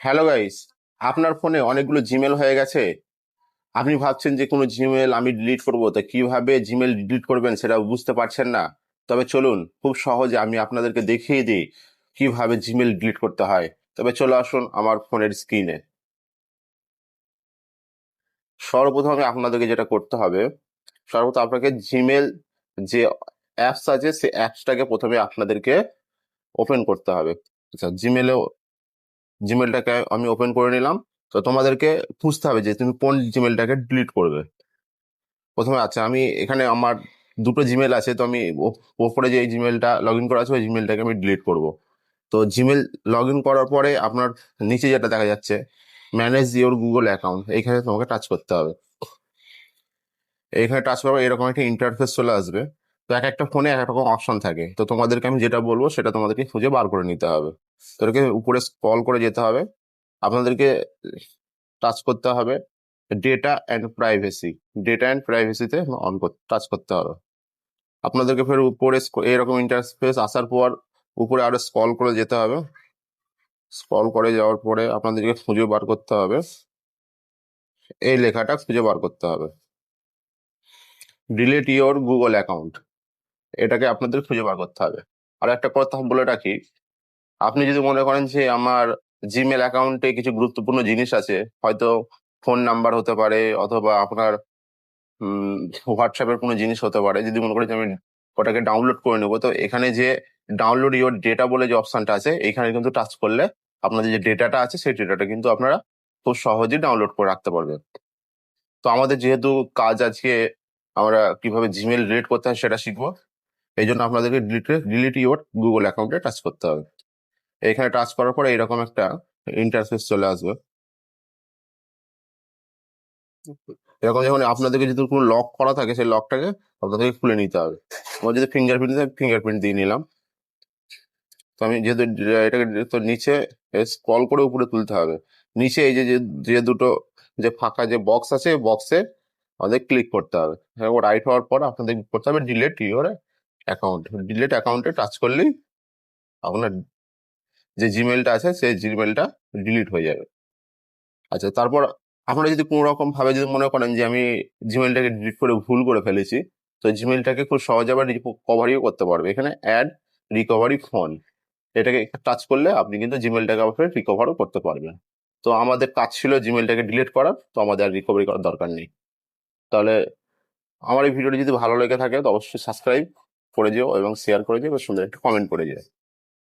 Hello guys আপনার ফোনে অনেকগুলো জিমেল হয়ে গেছে। আপনি ভাবছেন যে কোনো জিমেল আমি ডিলিট করব, তা কীভাবে জিমেল ডিলিট করবেন সেটা বুঝতে পারছেন না। তবে চলুন, খুব সহজে আমি আপনাদেরকে দেখিয়ে দিই কীভাবে জিমেল ডিলিট করতে হয়। তবে চলে আসুন আমার ফোনের স্ক্রিনে সর্বপ্রথমে আপনাদেরকে যেটা করতে হবে, সর্বপ্রথম আপনাকে জিমেল যে অ্যাপস আছে সেই অ্যাপসটাকে প্রথমে আপনাদেরকে ওপেন করতে হবে। আচ্ছা জিমেলে জিমেলটাকে আমি ওপেন করে নিলাম। তো তোমাদেরকে খুঁজতে হবে যে তুমি কোন জিমেলটাকে ডিলিট করবে। প্রথমে আচ্ছা আমি এখানে আমার দুটো জিমেল আছে, তো আমি ওপরে যে জিমেলটা লগ ইন করা আছে, ওই জিমেলটাকে আমি ডিলিট করব। তো জিমেল লগ ইন করার পরে আপনার নিচে যেটা দেখা যাচ্ছে ম্যানেজ ইওর গুগল অ্যাকাউন্ট এইখানে তোমাকে টাচ করতে হবে। এইখানে টাচ করবে এরকম একটা ইন্টারফেস চলে আসবে। তো এক একটা ফোনে এক রকম অপশন থাকে। তো তোমাদেরকে আমি যেটা বলব, সেটা তোমাদেরকে খুঁজে বার করে নিতে হবে। তোদেরকে উপরে স্ক্রল করে যেতে হবে। আপনাদেরকে টাচ করতে হবে data and privacy data and প্রাইভেসিতে on touch করতে হবে। আপনাদেরকে ফের উপরে এরকম ইন্টারফেস আসার পর উপরে আরও স্ক্রল করে যেতে হবে। স্ক্রল করে যাওয়ার পরে আপনাদেরকে খুঁজে বার করতে হবে। এই লেখাটা খুঁজে বার করতে হবে। ডিলিট ইওর গুগল অ্যাকাউন্ট এটাকে আপনাদের খুঁজে বার করতে হবে। আর একটা কথা বলে রাখি, আপনি যদি মনে করেন যে আমার জিমেল অ্যাকাউন্টে কিছু গুরুত্বপূর্ণ জিনিস আছে, হয়তো ফোন নাম্বার হতে পারে অথবা আপনার হোয়াটসঅ্যাপের কোনো জিনিস হতে পারে, যদি মনে করেন যে আমি ওটাকে ডাউনলোড করে নেব, তো এখানে যে ডাউনলোড ইউর ডেটা বলে যে অপশনটা আছে, এখানে কিন্তু টাচ করলে আপনাদের যে ডেটাটা আছে, সেই ডেটাটা কিন্তু আপনারা খুব সহজেই ডাউনলোড করে রাখতে পারবেন। তো আমাদের যেহেতু কাজ আজকে আমরা কীভাবে জিমেল ডিলিট করতে হয় সেটা শিখব এই জন্য আপনাদেরকে ডিলিট ডিলিট ইওর গুগল অ্যাকাউন্টে টাচ করতে হবে। এখানে টাচ করার পরে এরকম একটা ইন্টারফেস চলে আসবে। এরকম যখন আপনাদেরকে যদি কোনো লক করা থাকে, সেই লকটাকে আপনাদেরকে খুলে নিতে হবে। আমার যদি ফিঙ্গারপ্রিন্ট ফিঙ্গারপ্রিন্ট দিয়ে নিলাম। তো আমি যেহেতু এটাকে তো নিচে স্ক্রল করে উপরে তুলতে হবে। নিচে এই যে, যে- দুটো যে ফাঁকা যে বক্স আছে বক্সে আমাদের ক্লিক করতে হবে। রাইট হওয়ার পর আপনাদের করতে হবে ডিলেট ইওর অ্যাকাউন্ট ডিলেট অ্যাকাউন্টে টাচ করলেই আপনার যে জিমেলটা আছে, সেই জিমেলটা ডিলিট হয়ে যাবে। আচ্ছা তারপর আপনারা যদি কোনো রকম ভাবে যদি মনে করেন যে আমি জিমেলটাকে ডিলিট করে ভুল করে ফেলেছি, তো জিমেলটাকে খুব সহজে আবার রিকভারিও করতে পারবে। এখানে অ্যাড রিকভারি ফোন এটাকে টাচ করলে আপনি কিন্তু জিমেলটাকে আবার রিকভারও করতে পারবেন। তো আমাদের কাজ ছিল জিমেলটাকে ডিলিট করার তো আমাদের আর রিকভারি করার দরকার নেই। তাহলে আমার এই ভিডিওটি যদি ভালো লেগে থাকে, তো অবশ্যই সাবস্ক্রাইব করে যেও এবং শেয়ার করে যেও এবং সুন্দর। একটা কমেন্ট করে যেও